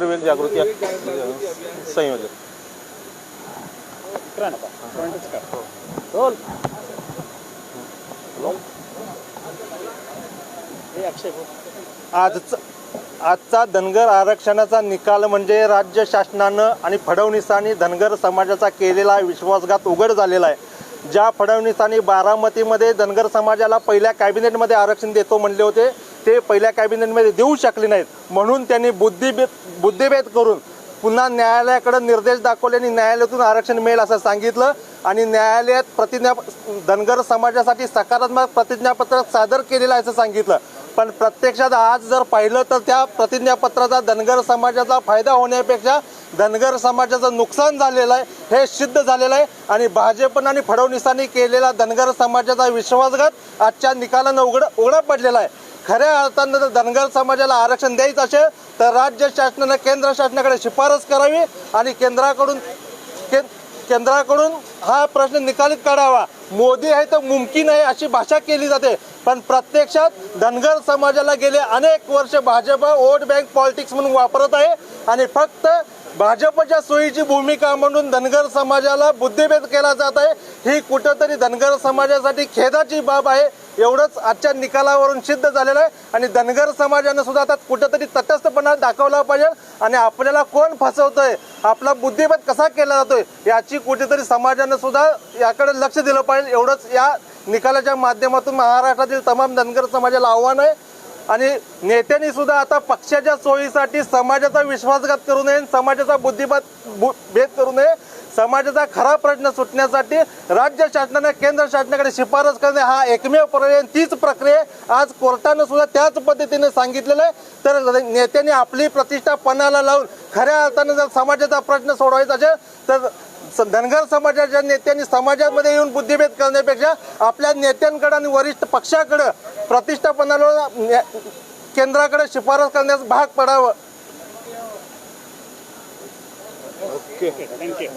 जागृती संयोजक. बोल. आजचा आजचा धनगर आरक्षणाचा निकाल म्हणजे राज्य शासनानं आणि फडणवीसांनी धनगर समाजाचा केलेला विश्वासघात उघड झालेला आहे. ज्या फडणवीसांनी बारामतीमध्ये धनगर समाजाला पहिल्या कॅबिनेटमध्ये आरक्षण देतो म्हणले होते ते पहिल्या कॅबिनेटमध्ये देऊ शकले नाहीत. म्हणून त्यांनी बुद्धिभेद बुद्धिभेद करून पुन्हा न्यायालयाकडे निर्देश दाखवले आणि न्यायालयातून आरक्षण मिळेल असं सांगितलं. आणि न्यायालयात प्रतिज्ञा धनगर समाजासाठी सकारात्मक प्रतिज्ञापत्र सादर केलेलं आहे असं सांगितलं. पण प्रत्यक्षात आज जर पाहिलं तर त्या प्रतिज्ञापत्राचा धनगर समाजाचा फायदा होण्यापेक्षा धनगर समाजाचं नुकसान झालेलं आहे हे सिद्ध झालेलं आहे. आणि भाजपनं आणि फडणवीसांनी केलेला धनगर समाजाचा विश्वासघात आजच्या निकालानं उघड उघडा पडलेला आहे. खऱ्या अर्थानं जर धनगर समाजाला आरक्षण द्यायचं असेल तर राज्य शासनानं केंद्र शासनाकडे शिफारस करावी आणि केंद्राकडून के केंद्राकडून हा प्रश्न निकालित काढावा. मोदी आहे तर मुमकिन आहे अशी भाषा केली जाते. पण प्रत्यक्षात धनगर समाजाला गेले अनेक वर्ष भाजप वोट बँक पॉलिटिक्स म्हणून वापरत आहे आणि फक्त भाजपच्या सोयीची भूमिका म्हणून धनगर समाजाला बुद्धिभेद केला जात आहे. ही कुठंतरी धनगर समाजासाठी खेदाची बाब आहे. एवढंच आजच्या निकालावरून सिद्ध झालेलं आहे. आणि धनगर समाजानं सुद्धा आता कुठंतरी तटस्थपणा दाखवला पाहिजे. आणि आपल्याला कोण फसवतंय? आपला बुद्धिबत कसा केला जातोय? याची कुठेतरी समाजानं सुद्धा याकडे लक्ष दिलं पाहिजे. एवढंच या निकालाच्या माध्यमातून महाराष्ट्रातील तमाम धनगर समाजाला आव्हान आहे. आणि नेत्यांनी सुद्धा आता पक्षाच्या सोयीसाठी समाजाचा विश्वासघात करू नये समाजाचा बुद्धिबाद बु- भेद करू नये. समाजाचा खरा प्रश्न सुटण्यासाठी राज्य शासनाने केंद्र शासनाकडे शिफारस करणे हा एकमेव पर्याय तीच प्रक्रिया आज कोर्टानं सुद्धा त्याच पद्धतीने सांगितलेलं आहे. तर नेत्यांनी आपली प्रतिष्ठा पणाला लावून खऱ्या अर्थाने जर समाजाचा प्रश्न सोडवायचा असेल तर धनगर समाजाच्या नेत्यांनी समाजामध्ये येऊन बुद्धिभेद करण्यापेक्षा आपल्या नेत्यांकडे आणि वरिष्ठ पक्षाकडे प्रतिष्ठापनाला न्या- केंद्राकडे शिफारस करण्यास भाग पडावं. थँक्यू